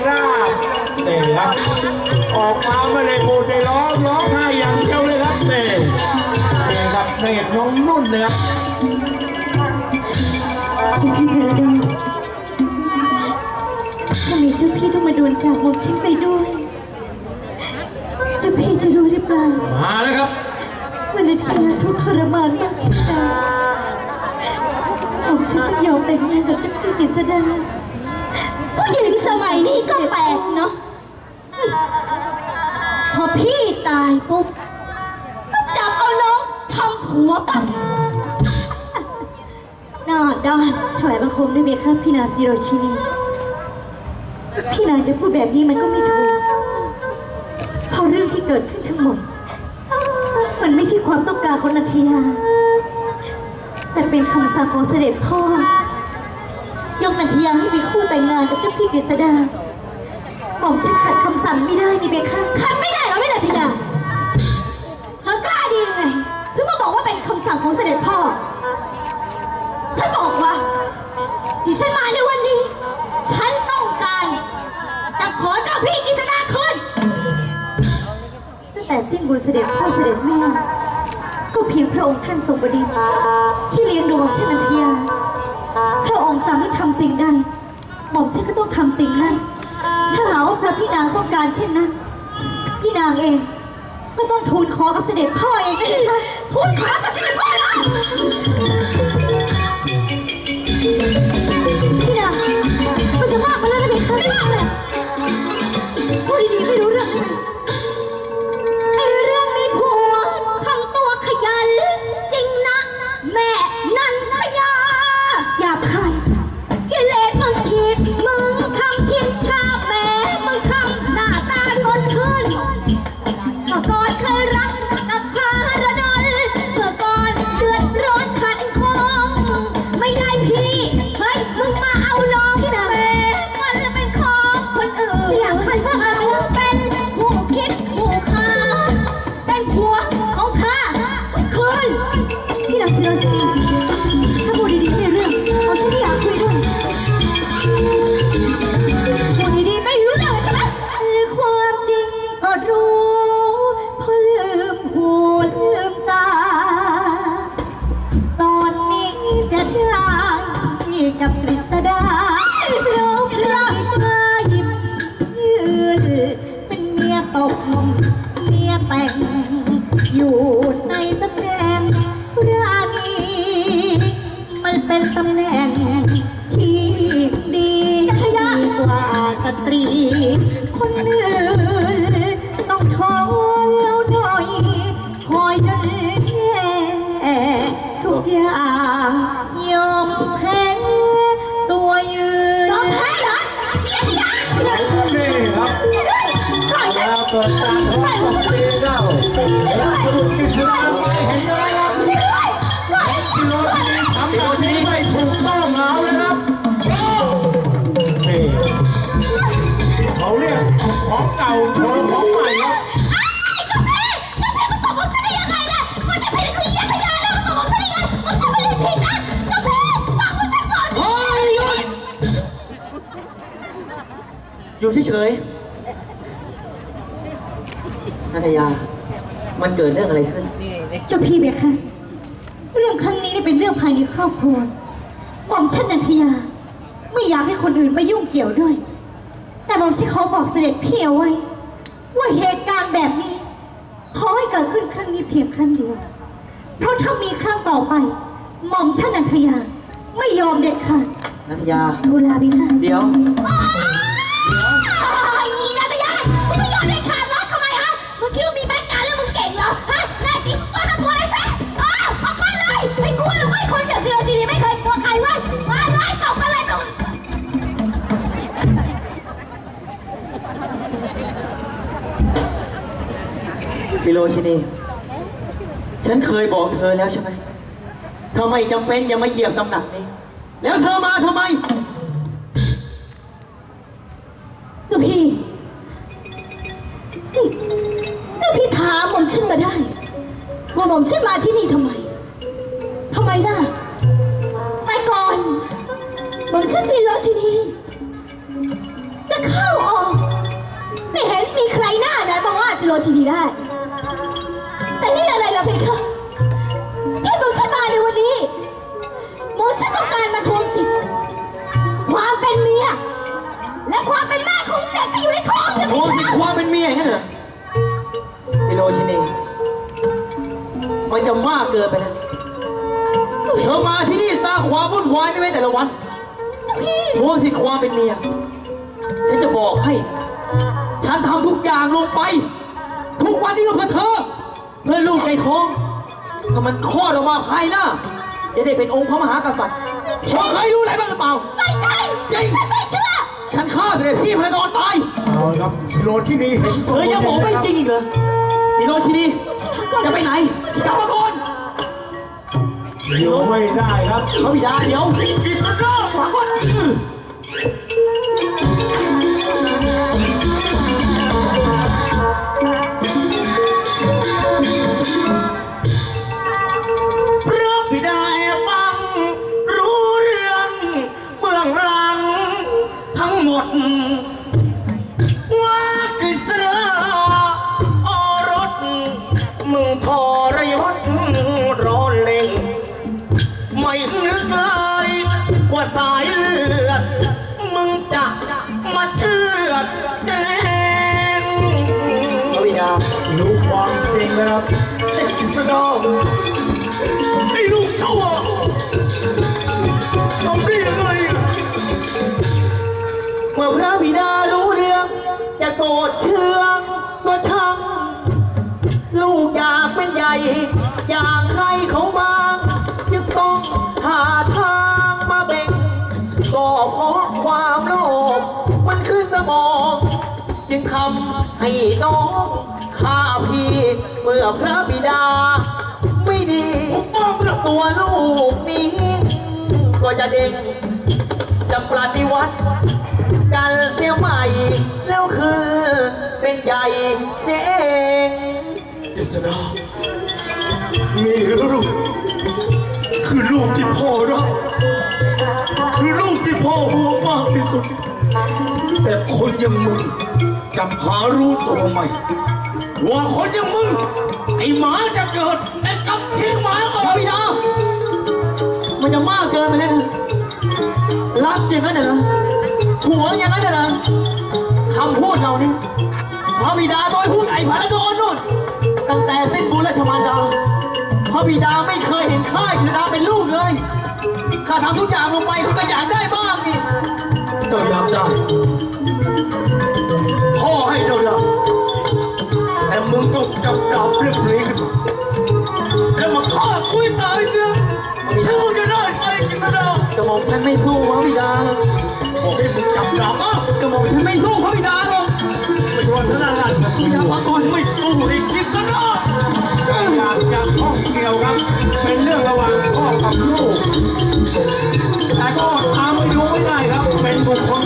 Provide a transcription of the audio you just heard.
กล้าเตะครับออกมาไม่ได้พูดได้ร้องร้องไห้อย่างเดียวเลยครับเตะเตะครับเตะน้องนุ่นนะครับเจ้าพี่พระดาทำไมเจ้าพี่ต้องมาโดนจากหมอมฉันไปด้วย เจ้าพี่จะรู้หรือเปล่า มาแล้วครับวันนาทีทุกข์ทรมานมากแค่ไหนหมฉันต้องยอมแต่งงานกับเจ้าพี่กฤษดาผู้หญิง นี้ก็แปลกเนาะพอพี่ตายปุ๊บก็จับเอาน้องทำผัวปั๊บหน้าด้านถวายบังคมด้วยเมียข้าพี่นาซิโรชินีพี่นาจะพูดแบบนี้มันก็ไม่ถูกเพราะเรื่องที่เกิดขึ้นทั้งหมด มันไม่ใช่ความต้องการของนันทยาแต่เป็นคำสั่งของเสด็จพ่อยกนันทยาให้มีคู่แต่งงานกับเจ้าพี่กฤษดา หม่อมฉันขัดคำสั่งไม่ได้นี่เบค่ะขัดไม่ได้เหรอไม่นาทีดาเธอกล้าดียังไงถึงมาบอกว่าเป็นคำสั่งของเสด็จพ่อฉันบอกว่า ที่ฉันมาในวันนี้ ฉันต้องการจะขอเจ้าพี่กิษดาคืนตั้งแต่สิ้นบุญเสด็จพ่อเสด็จแม่ก็เพียงพระองค์ท่านทรงบดินที่เลี้ยงดูหม่อมฉันนันทยาพระองค์สั่งให้ทำสิ่งใดหม่อมฉันก็ต้องทำสิ่งนั้น ถ้าหากว่าพระพี่นางต้องการเช่นนั้น พี่นางเอง ก็ต้องทูลขอกับเสด็จพ่อเองนะคะทูลขอกับเสด็จพ่อเหรอพี่นางมันจะมากไปแล้วนะเบคะไม่มากเลยพูดดีๆไม่รู้ กับกฤษดาเพราะพระบิดาหยิบยืนเป็นเมียตกเมียแต่ง อยู่ในตำแหน่งราณีมันเป็นตำแหน่งที่ดีดีกว่าสตรี คนอื่นต้องทนแล้วหน่อยคอยจนแย่ทุกอย่างยอมแพ้ กิดการทะเลาะกันตีเจ้าแล้วสรุปกิจกรรมไปเห็นไหมครับกิโลนี้ทำแบบนี้ไม่ถูกต้องแล้วนะครับนี่เขาเรียกของเก่าโดนของใหม่ครับอยู่เฉยๆ นัทยา มันเกิดเรื่องอะไรขึ้น เจ้าพี่เบคะเรื่องครั้งนี้นี่เป็นเรื่องภายในครอบครัวหม่อมชันนันทยา ไม่อยากให้คนอื่นมายุ่งเกี่ยวด้วย แต่หม่อมชันขอบอกเสด็จพี่เอาไว้ ว่าเหตุการณ์แบบนี้ ขอให้เกิดขึ้นครั้งนี้เพียงครั้งเดียว เพราะถ้ามีครั้งต่อไป หม่อมชันนันทยา ไม่ยอมเด็ดขาดนัทยาดูแลเบคะเดี๋ยว โลชินี ฉันเคยบอกเธอแล้วใช่ไหมทำไมจำเป็นอย่ามาเหยียบตำหนักนี้ แล้วเธอมาทำไม ก็พี่ก็พี่ถามหม่อมฉันมาได้ ว่าหม่อมฉันมาที่นี่ทำไมทำไมล่ะไปก่อนหม่อมฉันสิโรชินีจะเข้าออก ไม่เห็นมีใครหน้าไหนบอกว่าจะโรชินีได้ นี่อะไรล่ะเพคะที่ผมฉันมาในวันนี้หมอฉันต้องการมาทวงสิทธิ์ความเป็นเมีย และความเป็นแม่ของเด็กที่อยู่ในท้องเนี่ยโอ้เพสิคะความเป็นเมียอย่างนั้นเหรอฟิโลชินีมันจะมากเกินไปแล้วเธอมาที่นี่สร้างความวุ่นวายไม่เว้นแต่ละวันทวงสิทธิ์ความเป็นเมีย ฉันจะบอกให้ ฉันทำทุกอย่างลงไป ทุกวันนี้ก็เพื่อเธอ เพื่อลูกในท้องถ้ามันคลอดออกมาภายหน้าจะได้เป็นองค์พระมหากษัตริย์เธอเคยรู้อะไรบ้างหรือเปล่า ไม่ใช่จริงฉันไม่เชื่อ ฉันฆ่าเสด็จพี่พระนอนตายเอาละครับโรชินีเห็นเธอยังบอกไม่จริงอีกเหรอฮิโรชินีจะไปไหนกลับมาก่อนอยู่ไม่ได้ครับพระบิดาเดี๋ยวอิสระฟังก่อน รยศร้อนเล่ง ไม่นึกเลยว่าสายเลือด มึงจะมาเชื่อดกันเองพระบิดารู้ความจริงแล้วไอ้กิษดาไทำให้น้องข้าพี่เมื่อพระบิดา ไม่ดีตัวลูกนี้ ก็จะเด็กจะปฏิวัติกันเสียใหม่ แล้วคือเป็นใหญ่เสียเองกิษดานี่ลูกคือลูกที่พ่อรักคือลูกที่พ่อห่วงมากที่สุด แต่คนอย่างมึงกลับหารู้ตัวไหมว่าคนอย่างมึง ไอหมาจะเกิดแต่กลับทิ้งหมาก่อพระนบิดามันจะมากเกินไปแล้วนะรักอย่างนั้นเหรอหัวอย่างนั้นเหรอคำพูดเรานี่พระบิดาโดยพูดไอ้พระโดนนู่นตั้งแต่เส้นบุญราชมารดาพระบิดาไม่เคยเห็นข้ากิษดาเป็นลูกเลยข้าทำทุกอย่างลงไปเขาก็อยากได้ เจ้าอยากได้พ่อให้เจ้าได้แต่มึงต้องจับดาบเรียบเรียขึ้นมาแล้วมาฆ่าคุยตายเสียถึงมึงจะได้ไปกินกระดาษกระหม่อมฉันไม่สู้พระบิดาหรอกบอกให้มึงจับดาบอะกระหม่อมฉันไม่สู้พระบิดาหรอกไม่ชวนทนายพระบิดาฟังก่อนไม่สู้อีกกินกระดาษอยากจะข้องเกี่ยวครับ เป็นเรื่องระหว่างพ่อกับลูก แต่ก็ตามไปดูไม่ได้ครับ เป็นบุคคล